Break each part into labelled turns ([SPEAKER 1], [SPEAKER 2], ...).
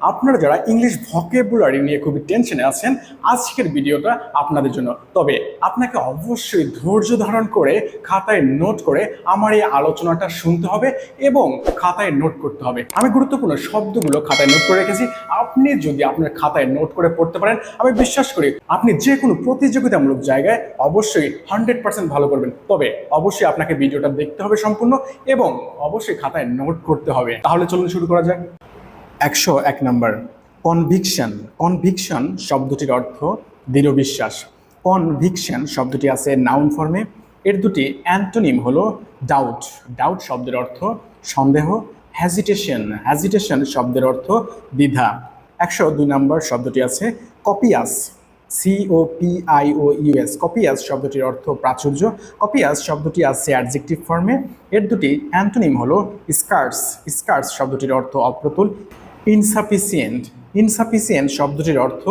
[SPEAKER 1] আপনারা যারা English vocabulary নিয়ে খুবই টেনশনে আছেন, আজকের ভিডিওটা আপনাদের জন্য। তবে আপনাকে অবশ্যই ধৈর্য ধারণ করে খাতায় নোট করে আমার এই আলোচনাটা শুনতে হবে এবং খাতায় নোট করতে হবে। আমি গুরুত্বপূর্ণ শব্দগুলো খাতায় নোট করে রেখেছি। আপনি যদি আপনার খাতায় নোট করে পড়তে পারেন, আমি বিশ্বাস করি আপনি যে কোনো প্রতিযোগিতামূলক জায়গায় অবশ্যই হান্ড্রেড পার্সেন্ট ভালো করবেন। তবে অবশ্যই আপনাকে ভিডিওটা দেখতে হবে সম্পূর্ণ এবং অবশ্যই খাতায় নোট করতে হবে। তাহলে চলুন শুরু করা যাক। একশো এক নম্বর। কনভিকশন। কনভিকশন শব্দটির অর্থ দৃঢ় বিশ্বাস। কনভিকশন শব্দটি আছে নাউন ফর্মে। এর দুটি অ্যান্টোনিম হলো ডাউট। ডাউট শব্দের অর্থ সন্দেহ। হ্যাজিটেশন হ্যাজিটেশন শব্দের অর্থ দ্বিধা। একশো দুই নম্বর শব্দটি আছে copious. C O P I O U S copious শব্দটির অর্থ প্রাচুর্য। কপিয়াস শব্দটি আছে অ্যাডজেক্টিভ ফর্মে। এর দুটি অ্যান্টোনিম হলো স্কার্টস স্কার্টস শব্দটির অর্থ অপ্রতুল। ইনসাফিসিয়েন্ট ইনসাফিসিয়েন্ট শব্দটির অর্থ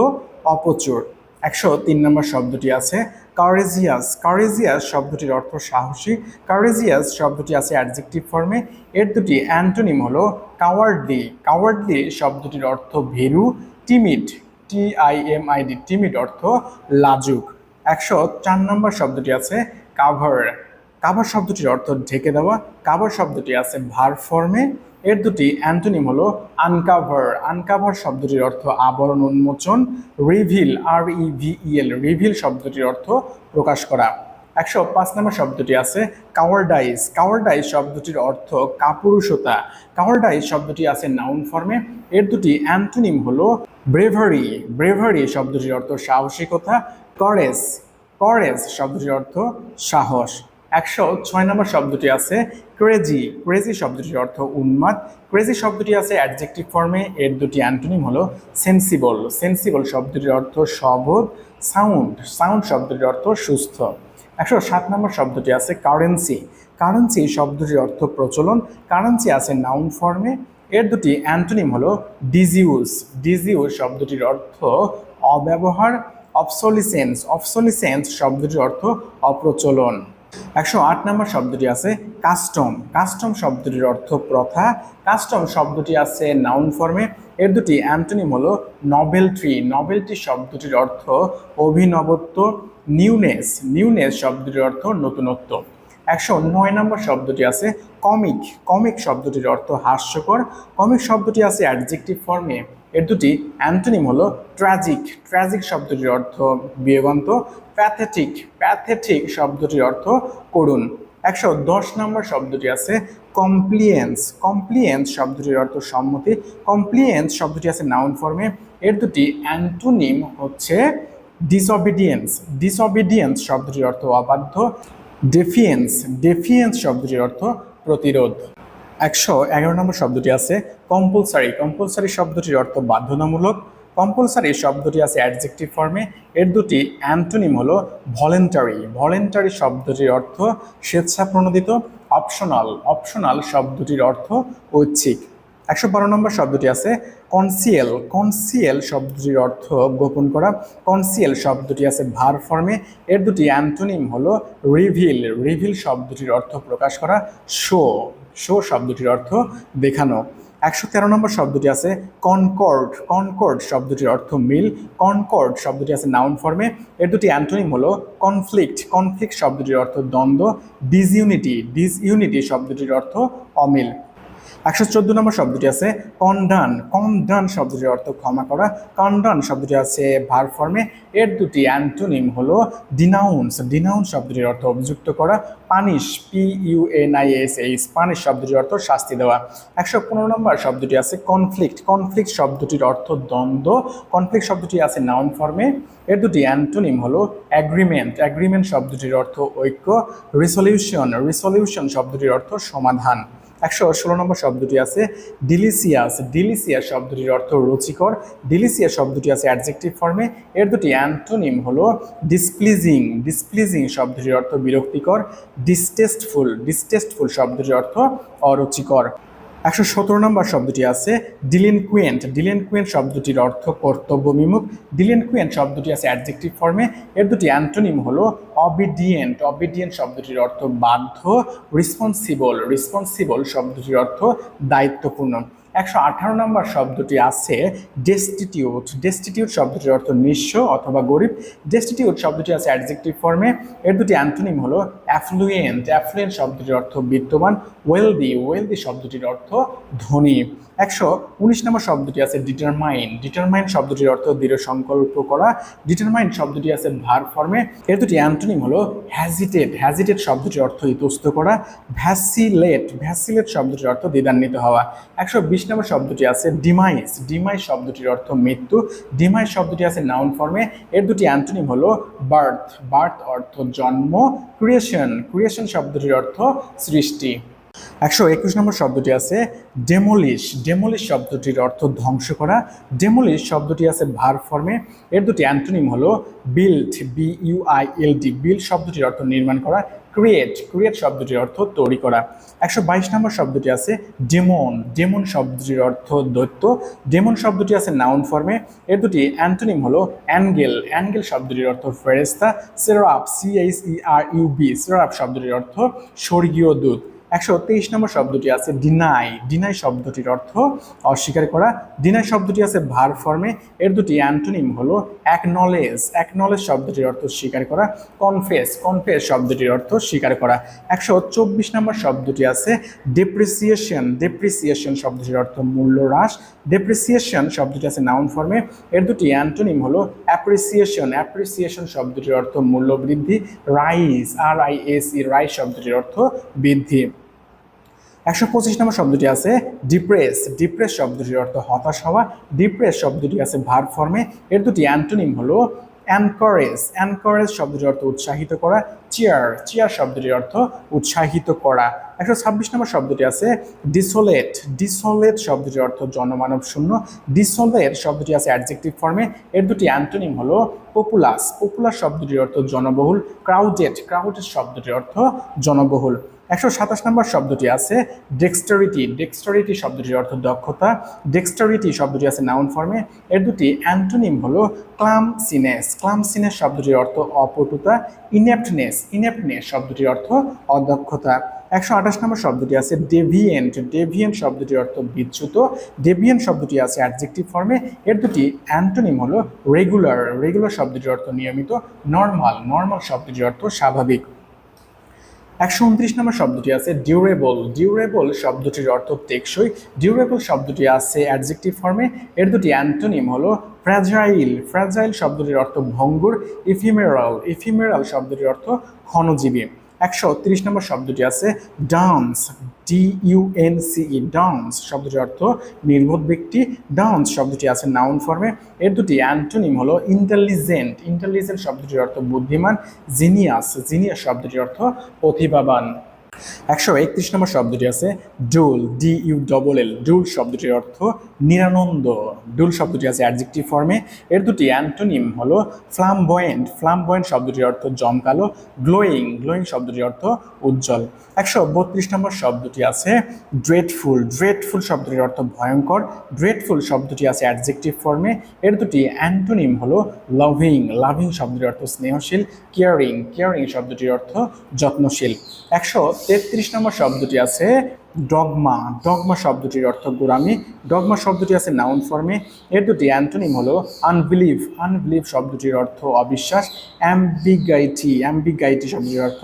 [SPEAKER 1] অপচুর একশো তিন নম্বর শব্দটি আছে কারেজিয়াস কারেজিয়াস শব্দটির অর্থ সাহসী। কারেজিয়াস শব্দটি আছে অ্যাডজেক্টিভ ফর্মে এর দুটি অ্যান্টোনিম হলো কাওয়ার্ডলি কাওয়ার্ডলি শব্দটির অর্থ ভীরু। Timid T I M I D timid অর্থ লাজুক। একশো চার নম্বর শব্দটি আছে কাভার কাভার শব্দটির অর্থ ঢেকে দেওয়া। কাভার শব্দটি আছে ভার ফর্মে এর দুটি অ্যান্টোনিম হলো আনকাভার। আনকাভার শব্দটির অর্থ আবরণ, উন্মোচন। Reveal R E V L reveal শব্দটির অর্থ প্রকাশ করা। একশো পাঁচ নম্বর শব্দটি আছে কাওয়ারডাইস। কাওয়ারডাইস শব্দটির অর্থ কাপুরুষতা। কাওয়ারডাইস শব্দটি আছে নাউন ফর্মে। এর দুটি অ্যান্টোনিম হলো ব্রেভারি। ব্রেভারি শব্দটির অর্থ সাহসিকতা। করেস। করেস শব্দটির অর্থ সাহস। একশো ছয় নম্বর শব্দটি আছে ক্রেজি ক্রেজি শব্দটির অর্থ উন্মাদ। ক্রেজি শব্দটি আছে অ্যাডজেক্টিভ ফর্মে এর দুটি অ্যান্টোনিম হলো সেন্সিবল সেন্সিবল শব্দটির অর্থ সবোধ সাউন্ড সাউন্ড শব্দটির অর্থ সুস্থ। একশো সাত নম্বর শব্দটি আছে কারেন্সি কারেন্সি শব্দটির অর্থ প্রচলন। কারেন্সি আছে নাউন ফর্মে এর দুটি অ্যান্টোনিম হলো ডিজিউস ডিজিউস শব্দটির অর্থ অব্যবহার। অবসলিসেন্স অবসলিসেন্স শব্দটির অর্থ অপ্রচলন। একশো আট নম্বর শব্দটি আছে কাস্টম। কাস্টম শব্দটির অর্থ প্রথা। কাস্টম শব্দটি আছে নাউন ফর্মে। এর দুটি অ্যান্টোনিম হলো নভেলট্রি নভেলটি শব্দটির অর্থ অভিনবত্ব, নিউনেস। নিউনেস শব্দটির অর্থ নতুনত্ব। একশো নয় নম্বর শব্দটি আছে কমিক। কমিক শব্দটির অর্থ হাস্যকর। কমিক শব্দটি আছে অ্যাডজেক্টিভ ফর্মে। এর দুটি অ্যান্টোনিম হলো ট্র্যাজিক। ট্র্যাজিক শব্দটির অর্থ বিয়োগান্ত প্যাথেটিক। প্যাথেটিক শব্দটির অর্থ করুণ। একশো দশ নম্বর শব্দটি আছে কমপ্লিয়েন্স। কমপ্লিয়েন্স শব্দটির অর্থ সম্মতি। কমপ্লিয়েন্স শব্দটি আছে নাউন ফর্মে। এর দুটি অ্যান্টোনিম হচ্ছে ডিসঅবিডিয়েন্স। ডিসঅবিডিয়েন্স শব্দটির অর্থ অবাধ্য। ডেফিয়েন্স। ডেফিয়েন্স শব্দটির অর্থ প্রতিরোধ। একশো এগারো নম্বর শব্দটি আছে কম্পালসারি কম্পালসারি শব্দটির অর্থ বাধ্যতামূলক। কম্পালসারি শব্দটি আছে অ্যাডজেক্টিভ ফর্মে এর দুটি অ্যান্টোনিম হলো ভলেন্টারি ভলেন্টারি শব্দটির অর্থ স্বেচ্ছাপ্রণোদিত অপশনাল অপশনাল শব্দটির অর্থ ঐচ্ছিক। একশো বারো নম্বর শব্দটি আছে কনসিয়েল কনসিয়েল শব্দটির অর্থ গোপন করা। কনসিয়েল শব্দটি আছে ভার ফর্মে এর দুটি অ্যান্টোনিম হলো রিভিল রিভিল শব্দটির অর্থ প্রকাশ করা। শো শো শব্দটির অর্থ দেখানো। একশো তেরো নম্বর শব্দটি আছে কনকর্ড। কনকর্ড শব্দটির অর্থ মিল। কনকর্ড শব্দটি আছে নাউন ফর্মে এর দুটি অ্যান্টোনিম হলো কনফ্লিক্ট কনফ্লিক্ট শব্দটির অর্থ দ্বন্দ্ব। ডিসইউনিটি ডিসইউনিটি শব্দটির অর্থ অমিল। একশো চোদ্দ নম্বর শব্দটি আছে কন্ডান। কন্ডান শব্দটির অর্থ ক্ষমা করা। কন্ডান শব্দটি আছে ভার ফর্মে। এর দুটি অ্যান্টোনিম হলো ডিনাউন্স। ডিনাউন্স শব্দটির অর্থ অভিযুক্ত করা। Punish P U N I S H punish শব্দটির অর্থ শাস্তি দেওয়া। একশো পনেরো নম্বর শব্দটি আছে কনফ্লিক্ট। কনফ্লিক্ট শব্দটির অর্থ দ্বন্দ্ব। কনফ্লিক্ট শব্দটি আছে নাউন ফর্মে। এর দুটি অ্যান্টোনিম হলো অ্যাগ্রিমেন্ট। অ্যাগ্রিমেন্ট শব্দটির অর্থ ঐক্য। রিসলিউশন। রিসলিউশন শব্দটির অর্থ সমাধান। একশো ষোলো নম্বর শব্দটি আছে ডিলিসিয়াস ডিলিসিয়াস শব্দটির অর্থ রুচিকর। ডিলিসিয়াস শব্দটি আছে অ্যাডজেক্টিভ ফর্মে এর দুটি অ্যান্টোনিম হলো ডিসপ্লিজিং ডিসপ্লিজিং শব্দটির অর্থ বিরক্তিকর। ডিসটেস্টফুল ডিসটেস্টফুল শব্দটির অর্থ অরুচিকর। একশো সতেরো নম্বর শব্দটি আছে ডিলিনকুয়েন্ট। ডিলিনকুয়েন্ট শব্দটির অর্থ কর্তব্য বিমুখ ডিলিনকুয়েন্ট শব্দটি আছে অ্যাডজেক্টিভ ফর্মে। এর দুটি অ্যান্টোনিম হলো অবিডিয়েন্ট অবিডিয়েন্ট শব্দটির অর্থ বাধ্য রেসপন্সিবল রেসপন্সিবল শব্দটির অর্থ দায়িত্বপূর্ণ। একশো আঠারো নম্বর শব্দটি আছে ডেস্টিটিউট ডেস্টিটিউট শব্দটির অর্থ নিঃস্ব অথবা গরিব। ডেস্টিটিউট শব্দটি আছে অ্যাডজেক্টিভ ফর্মে। এর দুটি অ্যান্টোনিম হলো অ্যাফ্লুয়েন্ট অ্যাফ্লুয়েন্ট শব্দটির অর্থ বিদ্যমান ওয়েলদি ওয়েলদি শব্দটির অর্থ ধনী। একশো উনিশ নম্বর শব্দটি আছে ডিটারমাইন ডিটারমাইন শব্দটির অর্থ দৃঢ় সংকল্প করা। ডিটারমাইন শব্দটি আছে ভার ফর্মে। এর দুটি অ্যান্টোনিম হলো হ্যাজিটেট হ্যাজিটেট শব্দটির অর্থ ইতস্ত করা। ভ্যাসিলেট ভ্যাসিলেট শব্দটির অর্থ দ্বিধান্বিত হওয়া। একশো বিশ নম্বর শব্দটি আছে ডিমাইস ডিমাইস শব্দটির অর্থ মৃত্যু। ডিমাইস শব্দটি আছে নাউন ফর্মে এর দুটি অ্যান্টোনিম হলো বার্থ বার্থ অর্থ জন্ম। ক্রিয়েশন ক্রিয়েশন ক্রিয়েশন শব্দটির অর্থ সৃষ্টি। একশো একুশ নম্বর শব্দটি আছে ডেমোলিশ। ডেমোলিশ শব্দটির অর্থ ধ্বংস করা। ডেমোলিশ শব্দটি আছে ভার ফর্মে। এর দুটি অ্যান্টোনিম হলো build B U I L D. Build শব্দটির অর্থ নির্মাণ করা। ক্রিয়েট ক্রিয়েট শব্দটির অর্থ তৈরি করা। একশো বাইশ নম্বর শব্দটি আছে ডেমন। ডেমন শব্দটির অর্থ দৈত্য। ডেমন শব্দটি আছে নাউন ফর্মে। এর দুটি অ্যান্টোনিম হলো অ্যাঙ্গেল। অ্যাঙ্গেল শব্দটির অর্থ ফেরেস্তা cherub, C H R U B. Cherub শব্দটির অর্থ স্বর্গীয় দূত। একশো তেইশ নম্বর শব্দটি আছে ডিনাই ডিনাই শব্দটির অর্থ অস্বীকার করা। ডিনাই শব্দটি আছে ভার ফর্মে এর দুটি অ্যান্টোনিম হলো অ্যাকনলেজ অ্যাকনলেজ শব্দটির অর্থ স্বীকার করা। কনফেস কনফেস শব্দটির অর্থ স্বীকার করা। একশো চব্বিশ নম্বর শব্দটি আছে ডেপ্রিসিয়েশন ডেপ্রিসিয়েশন শব্দটির অর্থ মূল্য হ্রাস। ডেপ্রিসিয়েশন শব্দটি আছে নাউন ফর্মে এর দুটি অ্যান্টোনিম হলো অ্যাপ্রিসিয়েশন অ্যাপ্রিসিয়েশন শব্দটির অর্থ মূল্য বৃদ্ধি। Rise R I S E rise শব্দটির অর্থ বৃদ্ধি। একশো পঁচিশ নম্বর শব্দটি আছে ডিপ্রেস ডিপ্রেস শব্দটির অর্থ হতাশ হওয়া। ডিপ্রেস শব্দটি আছে ভার ফর্মে এর দুটি অ্যান্টোনিম হলো অ্যানকারেজ অ্যানকারেজ শব্দটির অর্থ উৎসাহিত করা। চেয়ার চেয়ার শব্দটির অর্থ উৎসাহিত করা। একশো ছাব্বিশ নম্বর শব্দটি আছে ডিসোলেট ডিসোলেট শব্দটির অর্থ জনমানব শূন্য। ডিসোলেট শব্দটি আছে অ্যাডজেক্টিভ ফর্মে এর দুটি অ্যান্টোনিম হলো পপুলাস পপুলাস শব্দটির অর্থ জনবহুল। ক্রাউডেড ক্রাউডেড শব্দটির অর্থ জনবহুল। একশো সাতাশ নম্বর শব্দটি আছে ডেক্সটারিটি ডেক্সটারিটি শব্দটির অর্থ দক্ষতা। ডেক্সটারিটি শব্দটি আছে নাউন ফর্মে এর দুটি অ্যান্টোনিম হলো ক্লামসিনেস ক্লামসিনেস শব্দটির অর্থ অপটুতা। ইনেপ্টনেস ইনেপ্টনেস শব্দটির অর্থ অদক্ষতা। একশো আঠাশ নম্বর শব্দটি আছে ডেভিয়েন্ট ডেভিয়েন্ট শব্দটির অর্থ বিচ্যুত। ডেভিয়েন্ট শব্দটি আছে অ্যাডজেক্টিভ ফর্মে এর দুটি অ্যান্টোনিম হলো রেগুলার রেগুলার শব্দটির অর্থ নিয়মিত। নর্মাল নর্মাল শব্দটির অর্থ স্বাভাবিক। একশো উনত্রিশ নম্বর শব্দটি আছে ডিউরেবল ডিউরেবল শব্দটির অর্থ টেকসই। ডিউরেবল শব্দটি আছে অ্যাডজেক্টিভ ফর্মে এর দুটি অ্যান্টোনিম হলো ফ্র্যাজাইল ফ্র্যাজাইল শব্দটির অর্থ ভঙ্গুর। ইফিমেরাল ইফিমেরাল শব্দটির অর্থ ক্ষণজীবী। একশো তিরিশ নম্বর শব্দটি আছে dunce D U N C E dunce শব্দটির অর্থ নির্বোধ ব্যক্তি। ডান্স শব্দটি আছে নাউন ফর্মে এর দুটি অ্যান্টোনিম হলো ইন্টেলিজেন্ট ইন্টেলিজেন্ট শব্দটির অর্থ বুদ্ধিমান। জিনিয়াস জিনিয়াস শব্দটির অর্থ প্রতিভাবান। একশো একত্রিশ নম্বর শব্দটি আছে dull, D U double L, dull শব্দটির অর্থ নিরানন্দ। ডুল শব্দটি আছে অ্যাডজেক্টিভ ফর্মে। এর দুটি অ্যান্টোনিম হলো ফ্লামবয়েন্ট। ফ্লামবয়েন্ট শব্দটির অর্থ জমকালো, গ্লোয়িং গ্লোয়িং শব্দটির অর্থ উজ্জ্বল। একশো বত্রিশ নম্বর শব্দটি আছে ড্রেটফুল। ড্রেডফুল শব্দটির অর্থ ভয়ঙ্কর। ড্রেডফুল শব্দটি আছে অ্যাডজেক্টিভ ফর্মে। এর দুটি অ্যান্টোনিম হলো লাভিং। লাভিং শব্দটির অর্থ স্নেহশীল, কেয়ারিং। কেয়ারিং শব্দটির অর্থ যত্নশীল। একশো তেত্রিশ নম্বর শব্দটি আছে ডগমা। ডগমা শব্দটির অর্থ গোরামি ডগমা শব্দটি আছে নাউন ফর্মে এর দুটি অ্যান্টোনিম হলো আনবিলিভ আনবিলিভ শব্দটির অর্থ অবিশ্বাস। অ্যাম্বিগাইটি অ্যাম্বিগাইটি শব্দটির অর্থ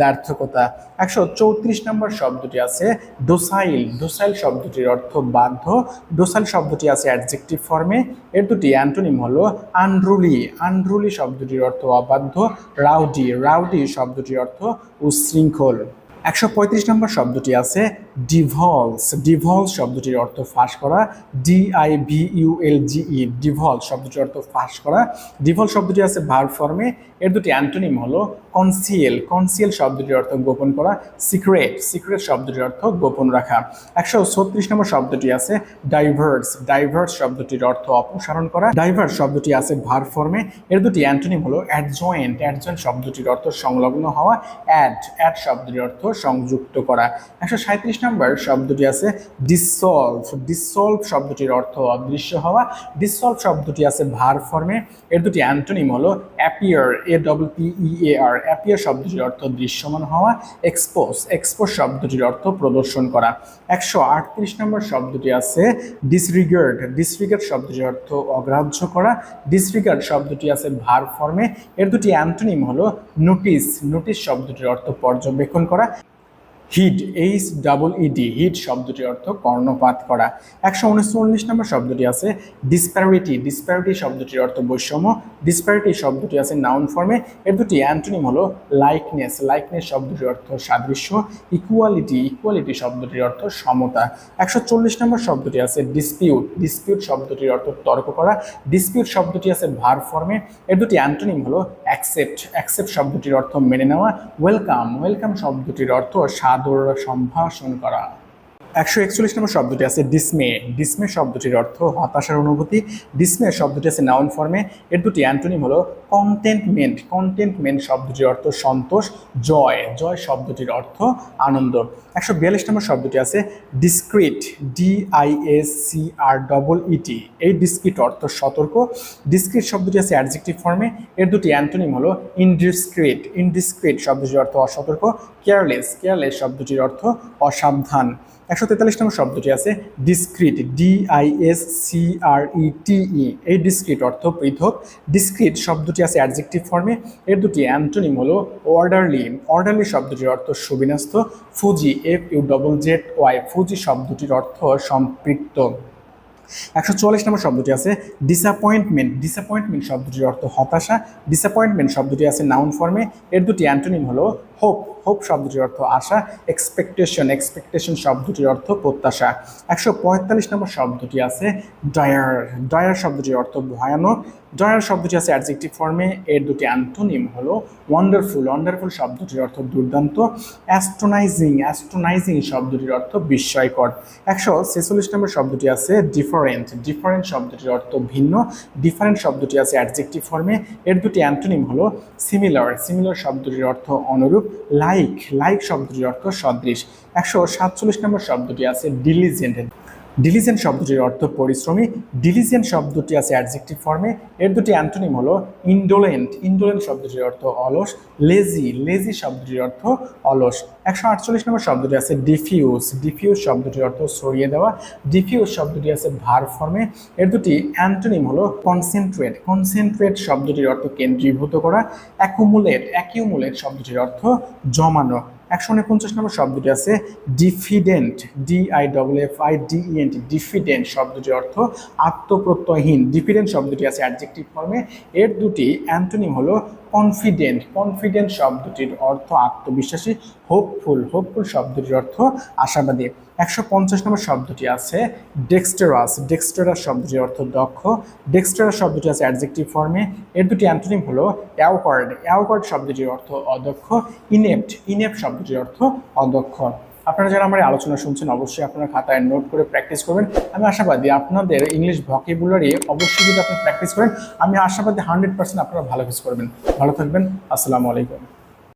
[SPEAKER 1] ব্যর্থকতা। একশো চৌত্রিশ নম্বর শব্দটি আছে ডোসাইল ডোসাইল শব্দটির অর্থ বাধ্য। ডোসাইল শব্দটি আছে অ্যাডজেক্টিভ ফর্মে এর দুটি অ্যান্টোনিম হলো আনরুলি আনরুলি শব্দটির অর্থ অবাধ্য। রাউডি রাউডি শব্দটির অর্থ উচ্ছৃঙ্খল। একশো পঁয়ত্রিশ নম্বর শব্দটি আছে ডিভলস। ডিভলস শব্দটির অর্থ ফাঁস করা। D I V U L G E divulge শব্দটির অর্থ ফাঁস করা। ডিভল শব্দটি আছে ভার ফর্মে। এর দুটি অ্যান্টোনিম হলো কনসিয়েল কনসিয়েল শব্দটির অর্থ গোপন করা সিক্রেট সিক্রেট শব্দটির অর্থ গোপন রাখা। একশো ছত্রিশ নম্বর শব্দটি আছে ডাইভার্স ডাইভার্স শব্দটির অর্থ অপসারণ করা। ডাইভার্স শব্দটি আছে ভার ফর্মে এর দুটি অ্যান্টোনিম হলো অ্যাডজয়েন্ট অ্যাডজয়েন্ট শব্দটির অর্থ সংলগ্ন হওয়া অ্যাড অ্যাড শব্দটির অর্থ সংযুক্ত করা। একশো সাঁত্রিশ নম্বর শব্দটি আছে ডিসলভ ডিসলভ শব্দটির অর্থ অদৃশ্য হওয়া। ডিসলভ শব্দটি আছে ভার ফর্মে এর দুটি অ্যান্টোনিম হলো appear A double P E A R appear শব্দটির অর্থ দৃশ্যমান হওয়া এক্সপোজ এক্সপোজ শব্দটির অর্থ প্রদর্শন করা। একশো আটত্রিশ নম্বর শব্দটি আছে ডিসরিগার্ড ডিসরিগার্ড শব্দটির অর্থ অগ্রাহ্য করা। ডিসরিগার্ড শব্দটি আছে ভার ফর্মে এর দুটি অ্যান্টোনিম হলো নোটিস নোটিস শব্দটির অর্থ পর্যবেক্ষণ করা। Heed H double E D heed শব্দটির অর্থ কর্ণপাত করা। একশো উনচল্লিশ নম্বর শব্দটি আছে ডিসপ্যারিটি ডিসপ্যারিটি শব্দটির অর্থ বৈষম্য। ডিসপ্যারিটি শব্দটি আছে নাউন ফর্মে এর দুটি অ্যান্টোনিম হলো লাইকনেস লাইকনেস শব্দটির অর্থ সাদৃশ্য। ইকুয়ালিটি ইকুয়ালিটি শব্দটির অর্থ সমতা। একশো চল্লিশ নম্বর শব্দটি আছে ডিসপিউট ডিসপিউট শব্দটির অর্থ তর্ক করা। ডিসপিউট শব্দটি আছে ভার ফর্মে এর দুটি অ্যান্টোনিম হলো অ্যাকসেপ্ট অ্যাকসেপ্ট শব্দটির অর্থ মেনে নেওয়া। ওয়েলকাম ওয়েলকাম শব্দটির অর্থ সাদর সম্ভাষণ করা। একশো একচল্লিশ নম্বর শব্দটি আছে ডিসমে ডিসমে শব্দটির অর্থ হতাশার অনুভূতি। ডিসমে শব্দটি আছে নাউন ফর্মে এর দুটি অ্যান্টোনিম হলো কন্টেন্টমেন্ট কন্টেন্টমেন্ট শব্দটির অর্থ সন্তোষ, জয়। জয় শব্দটির অর্থ আনন্দ। একশো বিয়াল্লিশ নম্বর শব্দটি আছে discreet S C R double E T এই ডিসক্রিট অর্থ সতর্ক। ডিসক্রিট শব্দটি আছে অ্যাডজেক্টিভ ফর্মে এর দুটি অ্যান্টোনিম হলো ইনডিসক্রিট ইনডিসক্রিট শব্দটির অর্থ অসতর্ক। কেয়ারলেস কেয়ারলেস শব্দটির অর্থ অসাবধান। একশো তেতাল্লিশ নম্বর শব্দটি আছে ডিসক্রিট টি ই এই ডিসক্রিট অর্থ পৃথক। ডিসক্রিট শব্দটি আছে অ্যাডজেক্টিভ ফর্মে এর দুটি অ্যান্টোনিম হলো অর্ডারলি অর্ডারলি শব্দটির অর্থ সুবিন্যস্ত। Fuzzy F U double Z Y fuzzy শব্দটির অর্থ সম্পৃক্ত। একশো চুয়াল্লিশ নম্বর শব্দটি আছে ডিসঅ্যাপয়েন্টমেন্ট ডিসঅ্যাপয়েন্টমেন্ট শব্দটির অর্থ হতাশা। ডিসঅ্যাপয়েন্টমেন্ট শব্দটি আছে নাউন ফর্মে এর দুটি অ্যান্টোনিম হলো হোপ হোপ শব্দটির অর্থ আশা এক্সপেকটেশন এক্সপেকটেশন শব্দটির অর্থ প্রত্যাশা। একশো পঁয়তাল্লিশ নম্বর শব্দটি আছে ডায়ার ডায়ার শব্দটির অর্থ ভয়ানক। ডয়ার শব্দটি আছে অ্যাডজেক্টিভ ফর্মে এর দুটি অ্যান্টোনিম হলো ওয়ান্ডারফুল ওয়ান্ডারফুল শব্দটির অর্থ দুর্দান্ত। অ্যাস্ট্রোনাইজিং অ্যাস্ট্রোনাইজিং শব্দটির অর্থ বিস্ময়কর। একশো ছেচল্লিশ নম্বর শব্দটি আছে ডিফারেন্ট ডিফারেন্ট শব্দটির অর্থ ভিন্ন। ডিফারেন্ট শব্দটি আছে অ্যাডজেক্টিভ ফর্মে এর দুটি অ্যান্টোনিম হলো সিমিলার সিমিলার শব্দটির অর্থ অনুরূপ। লাইক লাইক শব্দটির অর্থ সদৃশ। একশো সাতচল্লিশ নম্বর শব্দটি আছে ডিলিজেন্ট ডিলিজেন্ট শব্দটির অর্থ পরিশ্রমী। ডিলিজেন্ট শব্দটি আছে অ্যাডজেক্টিভ ফর্মে এর দুটি অ্যান্টোনিম হলো ইন্ডোলেন্ট ইন্ডোলেন্ট শব্দটির অর্থ অলস। লেজি লেজি শব্দটির অর্থ অলস। একশো আটচল্লিশ নম্বর শব্দটি আছে ডিফিউজ ডিফিউজ শব্দটির অর্থ সরিয়ে দেওয়া। ডিফিউজ শব্দটি আছে ভার ফর্মে এর দুটি অ্যান্টোনিম হলো কনসেন্ট্রেট কনসেন্ট্রেট শব্দটির অর্থ কেন্দ্রীভূত করা। অ্যাকুমুলেট অ্যাকিউমুলেট শব্দটির অর্থ জমানো। একশো উনপঞ্চাশ নম্বর শব্দটি আছে diffident D I double F I D N diffident শব্দটির অর্থ আত্মপ্রত্যয়হীন। ডিফিডেন্ট শব্দটি আছে অ্যাডজেক্টিভ ফর্মে এর দুটি অ্যান্টোনিম হলো কনফিডেন্ট কনফিডেন্ট শব্দটির অর্থ আত্মবিশ্বাসী হোপফুল হোপফুল শব্দটির অর্থ আশাবাদী। একশো পঞ্চাশ নম্বর শব্দটি আছে ডেক্সটেরাস ডেক্সটেরাস শব্দটির অর্থ দক্ষ। ডেক্সটেরাস শব্দটি আছে অ্যাডজেক্টিভ ফর্মে এর দুটি অ্যান্টোনিম হলো অ্যাওকার্ড অ্যাওকার্ড শব্দটির অর্থ অদক্ষ। ইনেপ্ট ইনেপ্ট শব্দটির অর্থ অদক্ষ। আপনারা যারা আমার আলোচনা শুনছেন, অবশ্যই আপনারা খাতায় নোট করে প্র্যাকটিস করবেন। আমি আশাবাদী আপনাদের ইংলিশ ভকেবুলারি অবশ্যই যদি আপনি প্র্যাকটিস করেন, আমি আশাবাদী হান্ড্রেড পার্সেন্ট আপনারা ভালো কিছু করবেন। ভালো থাকবেন। আসসালামু আলাইকুম।